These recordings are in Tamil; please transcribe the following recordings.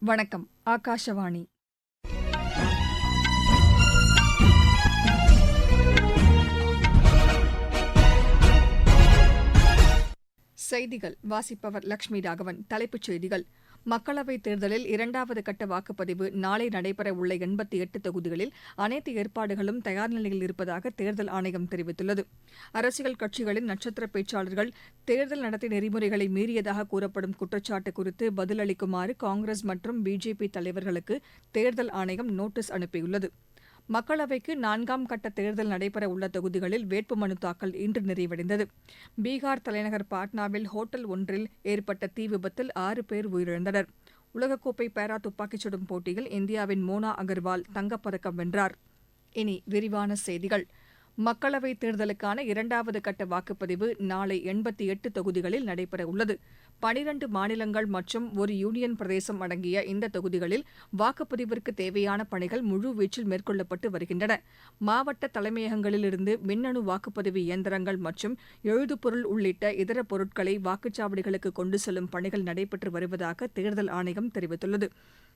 வணக்கம் ஆகாஷவாணி. செய்திகள் வாசிப்பவர் லக்ஷ்மி ராகவன் தலைப்புச் செய்திகள். மக்களவைத் தேர்தலில் இரண்டாவது கட்ட வாக்குப்பதிவு நாளை நடைபெறவுள்ள எண்பத்தி எட்டு தொகுதிகளில் அனைத்து ஏற்பாடுகளும் தயார் நிலையில் இருப்பதாக தேர்தல் ஆணையம் தெரிவித்துள்ளது. அரசியல் கட்சிகளின் நட்சத்திர பேச்சாளர்கள் தேர்தல் நடத்தை நெறிமுறைகளை மீறியதாக கூறப்படும் குற்றச்சாட்டு குறித்து பதிலளிக்குமாறு காங்கிரஸ் மற்றும் பிஜேபி தலைவர்களுக்கு தேர்தல் ஆணையம் நோட்டீஸ் அனுப்பியுள்ளது. மக்களவைக்கு நான்காம் கட்ட தேர்தல் நடைபெற உள்ள தொகுதிகளில் வேட்புமனு தாக்கல் இன்று நிறைவடைந்தது. பீகார் தலைநகர் பாட்னாவில் ஹோட்டல் ஒன்றில் ஏற்பட்ட தீ விபத்தில் ஆறு பேர் உயிரிழந்தனர். உலகக்கோப்பை பேரா துப்பாக்கிச் சுடும் போட்டியில் இந்தியாவின் மோனா அகர்வால் தங்கப்பதக்கம் வென்றார். இனி விரிவான செய்திகள். மக்களவைத் தேர்தலுக்கான இரண்டாவது கட்ட வாக்குப்பதிவு நாளை எண்பத்தி எட்டு தொகுதிகளில் நடைபெறவுள்ளது பனிரண்டு மாநிலங்கள் மற்றும் ஒரு யூனியன் பிரதேசம் அடங்கிய இந்த தொகுதிகளில் வாக்குப்பதிவிற்கு தேவையான பணிகள் முழுவீச்சில் மேற்கொள்ளப்பட்டு வருகின்றன. மாவட்ட தலைமையகங்களிலிருந்து மின்னணு வாக்குப்பதிவு இயந்திரங்கள் மற்றும் எழுதுபொருள் உள்ளிட்ட இதர பொருட்களை வாக்குச்சாவடிகளுக்கு கொண்டு செல்லும் பணிகள் நடைபெற்று வருவதாக தேர்தல் ஆணையம் தெரிவித்துள்ளது.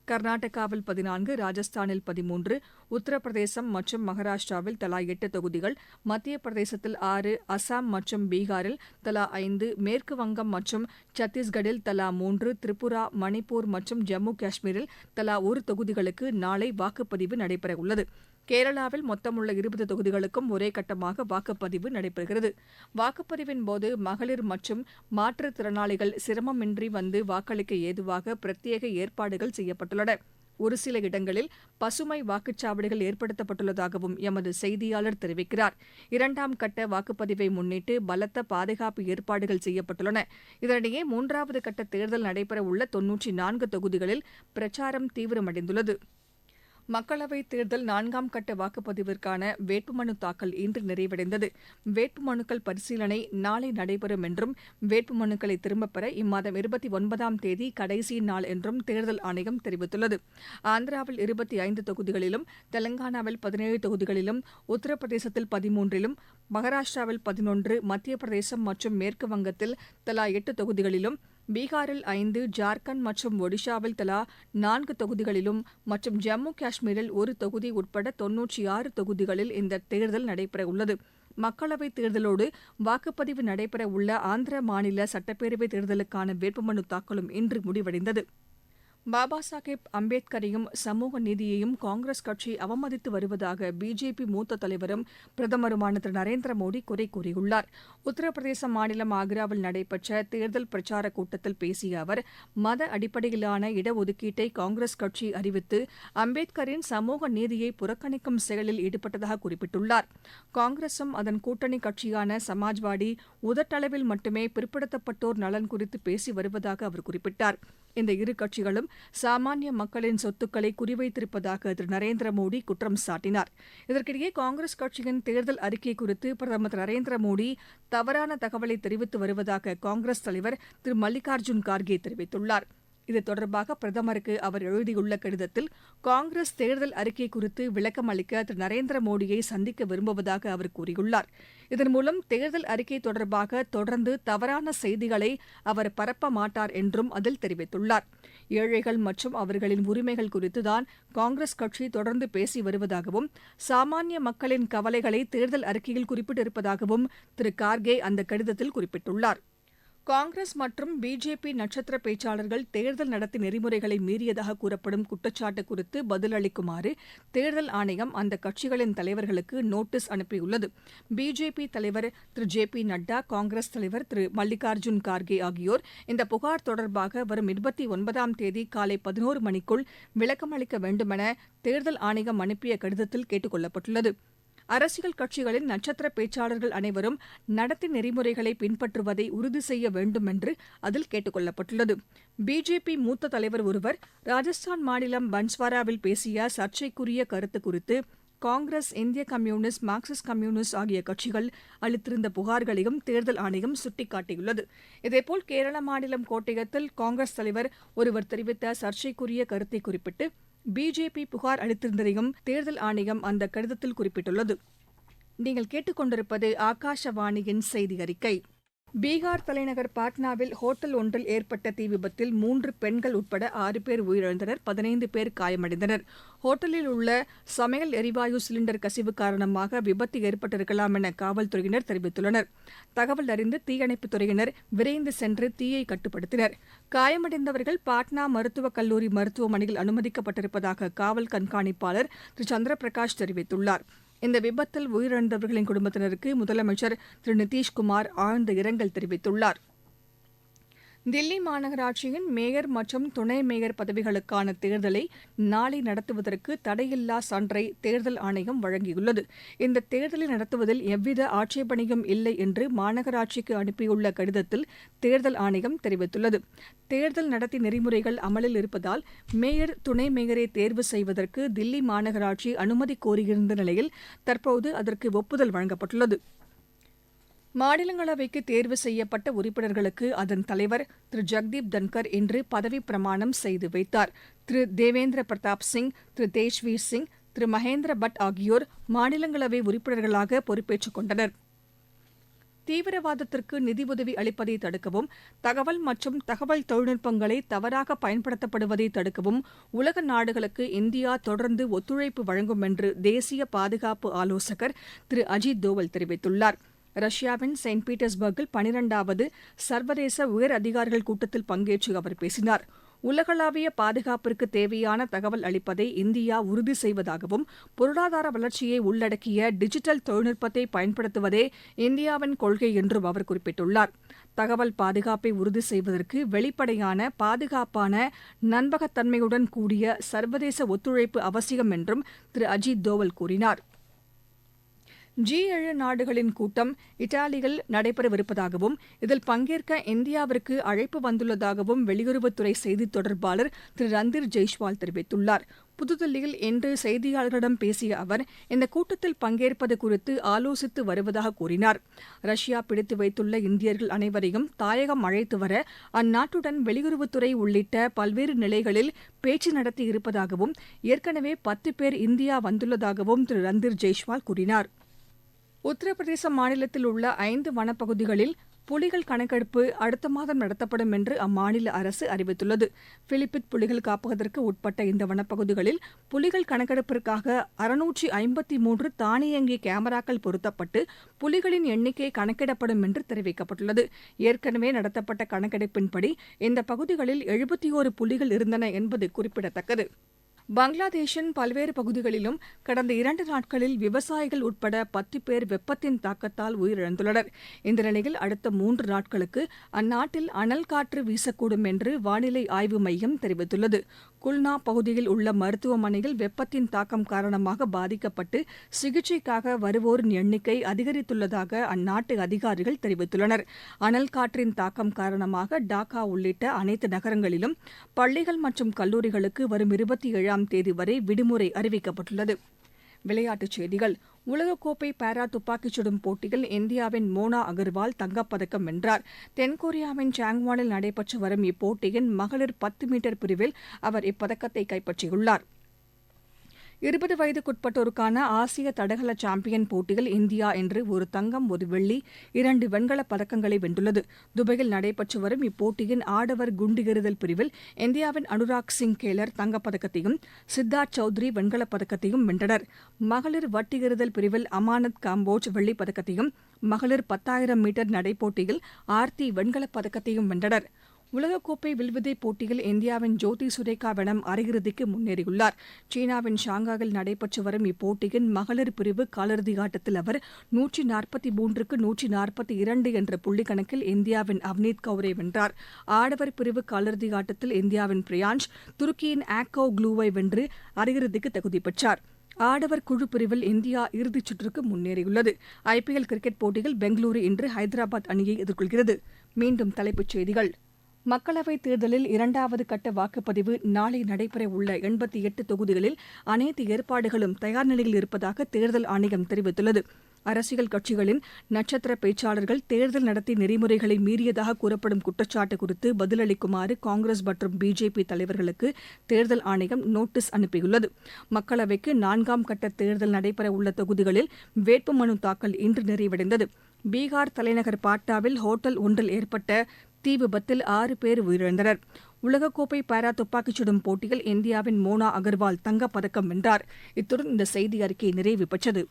கர்நாடகாவில் பதினான்கு ராஜஸ்தானில் பதிமூன்று உத்தரப்பிரதேசம் மற்றும் மகாராஷ்டிராவில் தலா எட்டு தொகுதிகள் மத்திய பிரதேசத்தில் ஆறு அசாம் மற்றும் பீகாரில் தலா ஐந்து மேற்கு வங்கம் மற்றும் சத்தீஸ்கடில் தலா மூன்று திரிபுரா மணிப்பூர் மற்றும் ஜம்மு காஷ்மீரில் தலா ஒரு தொகுதிகளுக்கு நாளை வாக்குப்பதிவு நடைபெறவுள்ளது. கேரளாவில் மொத்தமுள்ள இருபது தொகுதிகளுக்கும் ஒரே கட்டமாக வாக்குப்பதிவு நடைபெறுகிறது. வாக்குப்பதிவின் போது மகளிர் மற்றும் மாற்றுத்திறனாளிகள் சிரமமின்றி வந்து வாக்களிக்க ஏதுவாக பிரத்யேக ஏற்பாடுகள் செய்யப்பட்டுள்ளன. ஒரு சில இடங்களில் பசுமை வாக்குச்சாவடிகள் ஏற்படுத்தப்பட்டுள்ளதாகவும் எமது செய்தியாளர் தெரிவிக்கிறார். இரண்டாம் கட்ட வாக்குப்பதிவை முன்னிட்டு பலத்த பாதுகாப்பு ஏற்பாடுகள் செய்யப்பட்டுள்ளன. இதனிடையே மூன்றாவது கட்ட தேர்தல் நடைபெறவுள்ள தொன்னூற்றி நான்கு தொகுதிகளில் பிரச்சாரம் தீவிரமடைந்துள்ளது. மக்களவைத் தேர்தல் நான்காம் கட்ட வாக்குப்பதிவிற்கான வேட்புமனு தாக்கல் இன்று நிறைவடைந்தது. வேட்புமனுக்கள் பரிசீலனை நாளை நடைபெறும் என்றும் வேட்புமனுக்களை திரும்பப் பெற இம்மாதம் இருபத்தி ஒன்பதாம் தேதி கடைசி நாள் என்றும் தேர்தல் ஆணையம் தெரிவித்துள்ளது. ஆந்திராவில் இருபத்தி ஐந்து தொகுதிகளிலும் தெலங்கானாவில் பதினேழு தொகுதிகளிலும் உத்தரப்பிரதேசத்தில் பதிமூன்றிலும் மகாராஷ்டிராவில் பதினொன்று மத்திய பிரதேசம் மற்றும் மேற்கு வங்கத்தில் தலா எட்டு தொகுதிகளிலும் பீகாரில் ஐந்து ஜார்க்கண்ட் மற்றும் ஒடிஷாவில் தலா நான்கு தொகுதிகளிலும் மற்றும் ஜம்மு காஷ்மீரில் ஒரு தொகுதி உட்பட தொன்னூற்றி ஆறு தொகுதிகளில் இந்த தேர்தல் நடைபெறவுள்ளது. மக்களவைத் தேர்தலோடு வாக்குப்பதிவு நடைபெறவுள்ள ஆந்திர மாநில சட்டப்பேரவைத் தேர்தலுக்கான வேட்புமனு தாக்கலும் இன்று முடிவடைந்தது. பாபா சாஹேப் அம்பேத்கரையும் சமூக நீதியையும் காங்கிரஸ் கட்சி அவமதித்து வருவதாக பிஜேபி மூத்த தலைவரும் பிரதமருமான திரு நரேந்திர மோடி குறை கூறியுள்ளார். உத்தரப்பிரதேச மாநிலம் ஆக்ராவில் நடைபெற்ற தேர்தல் பிரச்சார கூட்டத்தில் பேசிய அவர் மத அடிப்படையிலான இடஒதுக்கீட்டை காங்கிரஸ் கட்சி அறிவித்து அம்பேத்கரின் சமூக நீதியை புறக்கணிக்கும் செயலில் ஈடுபட்டதாக குறிப்பிட்டுள்ளார். காங்கிரசும் அதன் கூட்டணி கட்சியான சமாஜ்வாடி உதட்டளவில் மட்டுமே பிற்படுத்தப்பட்டோர் நலன் குறித்து பேசி வருவதாக அவர் குறிப்பிட்டார். இந்த இரு கட்சிகளும் சாமானிய மக்களின் சொத்துக்களை குறிவைத்திருப்பதாக திரு. நரேந்திர மோடி குற்றம் சாட்டினார். இதற்கிடையே காங்கிரஸ் கட்சியின் தேர்தல் அறிக்கை குறித்து பிரதமர் திரு. நரேந்திர மோடி தவறான தகவலை தெரிவித்து வருவதாக காங்கிரஸ் தலைவர் திரு. மல்லிகார்ஜுன் கார்கே தெரிவித்துள்ளார். இது தொடர்பாக பிரதமருக்கு அவர் எழுதியுள்ள கடிதத்தில் காங்கிரஸ் தேர்தல் அறிக்கை குறித்து விளக்கம் அளிக்க திரு. நரேந்திர மோடியை சந்திக்க விரும்புவதாக அவர் கூறியுள்ளார். இதன் மூலம் தேர்தல் அறிக்கை தொடர்பாக தொடர்ந்து தவறான செய்திகளை அவர் பரப்ப மாட்டார் என்றும் அதில் தெரிவித்துள்ளார். ஏழைகள் மற்றும் அவர்களின் உரிமைகள் குறித்துதான் காங்கிரஸ் கட்சி தொடர்ந்து பேசி வருவதாகவும் சாமானிய மக்களின் கவலைகளை தேர்தல் அறிக்கையில் குறிப்பிட்டிருப்பதாகவும் திரு கார்கே அந்த கடிதத்தில் குறிப்பிட்டுள்ளார். காங்கிரஸ் மற்றும் பிஜேபி நட்சத்திர பேச்சாளர்கள் தேர்தல் நடத்தை நெறிமுறைகளை மீறியதாக கூறப்படும் குற்றச்சாட்டு குறித்து பதிலளிக்குமாறு தேர்தல் ஆணையம் அந்த கட்சிகளின் தலைவர்களுக்கு நோட்டீஸ் அனுப்பியுள்ளது. பிஜேபி தலைவர் திரு ஜே பி நட்டா காங்கிரஸ் தலைவர் திரு மல்லிகார்ஜுன் கார்கே ஆகியோர் இந்த புகார் தொடர்பாக வரும் இருபத்தி ஒன்பதாம் தேதி காலை பதினோரு மணிக்குள் விளக்கம் அளிக்க வேண்டுமென தேர்தல் ஆணையம் அனுப்பிய கடிதத்தில் கேட்டுக் கொள்ளப்பட்டுள்ளது. அரசியல் கட்சிகளின் நட்சத்திர பேச்சாளர்கள் அனைவரும் நடத்தை நெறிமுறைகளை பின்பற்றுவதை உறுதி செய்ய வேண்டும் என்று அதில் கேட்டுக் கொள்ளப்பட்டுள்ளது பிஜேபி மூத்த தலைவர் ஒருவர் ராஜஸ்தான் மாநிலம் பன்ஸ்வாராவில் பேசிய சர்ச்சைக்குரிய கருத்து குறித்து காங்கிரஸ் இந்திய கம்யூனிஸ்ட் மார்க்சிஸ்ட் கம்யூனிஸ்ட் ஆகிய கட்சிகள் அளித்திருந்த புகார்களையும் தேர்தல் ஆணையம் சுட்டிக்காட்டியுள்ளது. இதேபோல் கேரள மாநிலம் கோட்டயத்தில் காங்கிரஸ் தலைவர் ஒருவர் தெரிவித்த சர்ச்சைக்குரிய கருத்தை குறிப்பிட்டு பிஜேபி புகார் அளித்திருந்ததையும் தேர்தல் ஆணையம் அந்த கடிதத்தில் குறிப்பிட்டுள்ளது. நீங்கள் கேட்டுக்கொண்டிருப்பது ஆகாஷவாணியின் செய்தி அறிக்கை பீகார் தலைநகர் பாட்னாவில் ஹோட்டல் ஒன்றில் ஏற்பட்ட தீ விபத்தில் மூன்று பெண்கள் உட்பட ஆறு பேர் உயிரிழந்தனர் பதினைந்து பேர் காயமடைந்தனர். ஹோட்டலில் உள்ள சமையல் எரிவாயு சிலிண்டர் கசிவு காரணமாக விபத்து ஏற்பட்டிருக்கலாம் என காவல்துறையினர் தெரிவித்துள்ளனர். தகவல் அறிந்து தீயணைப்புத் துறையினர் விரைந்து சென்று தீயை கட்டுப்படுத்தினர். காயமடைந்தவர்கள் பாட்னா மருத்துவக் கல்லூரி மருத்துவமனையில் அனுமதிக்கப்பட்டிருப்பதாக காவல் கண்காணிப்பாளர் திரு. சந்திரபிரகாஷ் தெரிவித்துள்ளார். இந்த விபத்தில் உயிரிழந்தவர்களின் குடும்பத்தினருக்கு முதலமைச்சர் திரு நிதிஷ்குமார் ஆழ்ந்த இரங்கல் தெரிவித்துள்ளார். தில்லி மாநகராட்சியின் மேயர் மற்றும் துணை மேயர் பதவிகளுக்கான தேர்தலை நாளை நடத்துவதற்கு தடையில்லா சான்றை தேர்தல் ஆணையம் வழங்கியுள்ளது. இந்த தேர்தலை நடத்துவதில் எவ்வித ஆட்சேபனையும் இல்லை என்று மாநகராட்சிக்கு அனுப்பியுள்ள கடிதத்தில் தேர்தல் ஆணையம் தெரிவித்துள்ளது. தேர்தல் நடத்தி நெறிமுறைகள் அமலில் இருப்பதால் மேயர் துணை மேயரை தேர்வு செய்வதற்கு தில்லி மாநகராட்சி அனுமதி கோரியிருந்த நிலையில் தற்போது அதற்கு ஒப்புதல் வழங்கப்பட்டுள்ளது. மாநிலங்களவைக்கு தேர்வு செய்யப்பட்ட உறுப்பினர்களுக்கு அதன் தலைவர் திரு. ஜெக்தீப் தன்கர் இன்று பதவிப் பிரமாணம் செய்து வைத்தார். திரு. தேவேந்திர பிரதாப் சிங் திரு. தேஜ்வீர் சிங் திரு. மகேந்திர பட் ஆகியோர் மாநிலங்களவை உறுப்பினர்களாக பொறுப்பேற்றுக் கொண்டனர். தீவிரவாதத்திற்கு நிதியுதவி அளிப்பதை தடுக்கவும் தகவல் மற்றும் தகவல் தொழில்நுட்பங்களை தவறாக பயன்படுத்தப்படுவதை தடுக்கவும் உலக நாடுகளுக்கு இந்தியா தொடர்ந்து ஒத்துழைப்பு வழங்கும் என்று தேசிய பாதுகாப்பு ஆலோசகர் திரு. அஜித் தோவல் தெரிவித்துள்ளார். ரஷ்யாவின் செயின்ட் பீட்டர்ஸ்பர்க்கில் பனிரெண்டாவது சர்வதேச உயர் அதிகாரிகள் கூட்டத்தில் பங்கேற்று அவர் பேசினார். உலகளாவிய பாதுகாப்பிற்கு தேவையான தகவல் அளிப்பதை இந்தியா உறுதி செய்வதாகவும் பொருளாதார வளர்ச்சியை உள்ளடக்கிய டிஜிட்டல் தொழில்நுட்பத்தை பயன்படுத்துவதே இந்தியாவின் கொள்கை என்றும் அவர் குறிப்பிட்டுள்ளார். தகவல் பாதுகாப்பை உறுதி செய்வதற்கு வெளிப்படையான பாதுகாப்பான நம்பகத்தன்மையுடன் கூடிய சர்வதேச ஒத்துழைப்பு அவசியம் என்றும் திரு அஜித் தோவல் கூறினார். ஜி ஏழு நாடுகளின் கூட்டம் இத்தாலியில் நடைபெறவிருப்பதாகவும் இதில் பங்கேற்க இந்தியாவிற்கு அழைப்பு வந்துள்ளதாகவும் வெளியுறவுத்துறை செய்தித் தொடர்பாளர் திரு ரந்தீர் ஜெய்ஷ்வால் தெரிவித்துள்ளார். புதுதில்லியில் இன்று செய்தியாளர்களிடம் பேசிய அவர் இந்த கூட்டத்தில் பங்கேற்பது குறித்து ஆலோசித்து வருவதாக கூறினார். ரஷ்யா பிடித்து வைத்துள்ள இந்தியர்கள் அனைவரையும் தாயகம் அழைத்து வர அந்நாட்டுடன் வெளியுறவுத்துறை உள்ளிட்ட பல்வேறு நிலைகளில் பேச்சு நடத்தி இருப்பதாகவும் ஏற்கனவே பத்து பேர் இந்தியா வந்துள்ளதாகவும் திரு ரந்தீர் ஜெய்ஷ்வால் கூறினார். உத்தரப்பிரதேச மாநிலத்தில் உள்ள ஐந்து வனப்பகுதிகளில் புலிகள் கணக்கெடுப்பு அடுத்த மாதம் நடத்தப்படும் என்று அம்மாநில அரசு அறிவித்துள்ளது. பிலிபித் புலிகள் காப்பகத்திற்கு உட்பட்ட இந்த வனப்பகுதிகளில் புலிகள் கணக்கெடுப்பிற்காக அறுநூற்றி ஐம்பத்தி மூன்று தானியங்கி கேமராக்கள் பொருத்தப்பட்டு புலிகளின் எண்ணிக்கை கணக்கிடப்படும் என்று தெரிவிக்கப்பட்டுள்ளது. ஏற்கனவே நடத்தப்பட்ட கணக்கெடுப்பின்படி இந்த பகுதிகளில் எழுபத்தி ஒரு புலிகள் இருந்தன என்பது குறிப்பிடத்தக்கது. பங்களாதேஷின் பல்வேறு பகுதிகளிலும் கடந்த இரண்டு நாட்களில் விவசாயிகள் உட்பட பத்து பேர் வெப்பத்தின் தாக்கத்தால் உயிரிழந்துள்ளனர். இந்த நிலையில் அடுத்த மூன்று நாட்களுக்கு அந்நாட்டில் அனல் காற்று வீசக்கூடும் என்று வானிலை ஆய்வு மையம் தெரிவித்துள்ளது. குல்னா பகுதியில் உள்ள மருத்துவமனையில் வெப்பத்தின் தாக்கம் காரணமாக பாதிக்கப்பட்டு சிகிச்சைக்காக வருவோரின் எண்ணிக்கை அதிகரித்துள்ளதாக அந்நாட்டு அதிகாரிகள் தெரிவித்துள்ளனர். அனல் காற்றின் தாக்கம் காரணமாக டாக்கா உள்ளிட்ட அனைத்து நகரங்களிலும் பள்ளிகள் மற்றும் கல்லூரிகளுக்கு வரும் இருபத்தி ஏழாம் தேதி வரை விடுமுறை அறிவிக்கப்பட்டுள்ளது. விளையாட்டுச் செய்திகள். உலகக்கோப்பை பாரா துப்பாக்கிச் சுடும் போட்டியில் இந்தியாவின் மோனா அகர்வால் தங்கப்பதக்கம் வென்றார். தென்கொரியாவின் சாங்வானில் நடைபெற்று வரும் இப்போட்டியின் மகளிர் பத்து மீட்டர் பிரிவில் அவர் இப்பதக்கத்தை கைப்பற்றியுள்ளார். இருபது வயதுக்குட்பட்டோருக்கான ஆசிய தடகள சாம்பியன் போட்டியில் இந்தியா இன்று ஒரு தங்கம் ஒரு வெள்ளி இரண்டு வெண்கலப் பதக்கங்களை வென்றுள்ளது. துபாயில் நடைபெற்று வரும் இப்போட்டியின் ஆடவர் குண்டு எறிதல் பிரிவில் இந்தியாவின் அனுராக் சிங் கேலர் தங்கப்பதக்கத்தையும் சித்தார்த் சௌத்ரி வெண்கலப் பதக்கத்தையும் வென்றனர். மகளிர் வட்டி எறிதல் பிரிவில் அமானத் காம்போஜ் வெள்ளிப் பதக்கத்தையும் மகளிர் பத்தாயிரம் மீட்டர் நடைப்போட்டியில் ஆர்த்தி வெண்கலப் பதக்கத்தையும் வென்றனர். உலகக்கோப்பை வில்வித்தை போட்டியில் இந்தியாவின் ஜோதி சுரேகா வெனம் அரையிறுதிக்கு முன்னேறியுள்ளார். சீனாவின் ஷாங்காயில் நடைபெற்று வரும் இப்போட்டியின் மகளிர் பிரிவு காலிறுதி ஆட்டத்தில் அவர் நூற்றி நாற்பத்தி மூன்றுக்கு நூற்றி நாற்பத்தி இரண்டு என்ற புள்ளி கணக்கில் இந்தியாவின் அவனீத் கவுரை வென்றார். ஆடவர் பிரிவு காலிறுதி ஆட்டத்தில் இந்தியாவின் பிரியான்ஷ் துருக்கியின் ஆக்கோ க்ளூவை வென்று அரையிறுதிக்கு தகுதி பெற்றார். ஆடவர் குழு பிரிவில் இந்தியா இறுதிச் சுற்றுக்கு முன்னேறியுள்ளது. ஐபிஎல் கிரிக்கெட் போட்டியில் பெங்களூரு இன்று ஹைதராபாத் அணியை எதிர்கொள்கிறது. மீண்டும் தலைப்புச் செய்திகள். மக்களவைத் தேர்தலில் இரண்டாவது கட்ட வாக்குப்பதிவு நாளை நடைபெற உள்ள எண்பத்தி எட்டு தொகுதிகளில் அனைத்து ஏற்பாடுகளும் தயார் நிலையில் இருப்பதாக தேர்தல் ஆணையம் தெரிவித்துள்ளது. அரசியல் கட்சிகளின் நட்சத்திர பேச்சாளர்கள் தேர்தல் நடத்தை நெறிமுறைகளை மீறியதாக கூறப்படும் குற்றச்சாட்டு குறித்து பதிலளிக்குமாறு காங்கிரஸ் மற்றும் பிஜேபி தலைவர்களுக்கு தேர்தல் ஆணையம் நோட்டீஸ் அனுப்பியுள்ளது. மக்களவைக்கு நான்காம் கட்ட தேர்தல் நடைபெற உள்ள தொகுதிகளில் வேட்புமனு தாக்கல் இன்று நிறைவடைந்தது. பீகார் தலைநகர் பாட்னாவில் ஹோட்டல் ஒன்றில் ஏற்பட்ட தீ விபத்தில் ஆறு பேர் உயிரிழந்தனர். உலகக்கோப்பை பாரா துப்பாக்கிச் சுடும் போட்டியில் இந்தியாவின் மோனா அகர்வால் தங்கப்பதக்கம் வென்றார். இத்துடன் இந்த செய்தி அறிக்கை நிறைவு பெற்றது.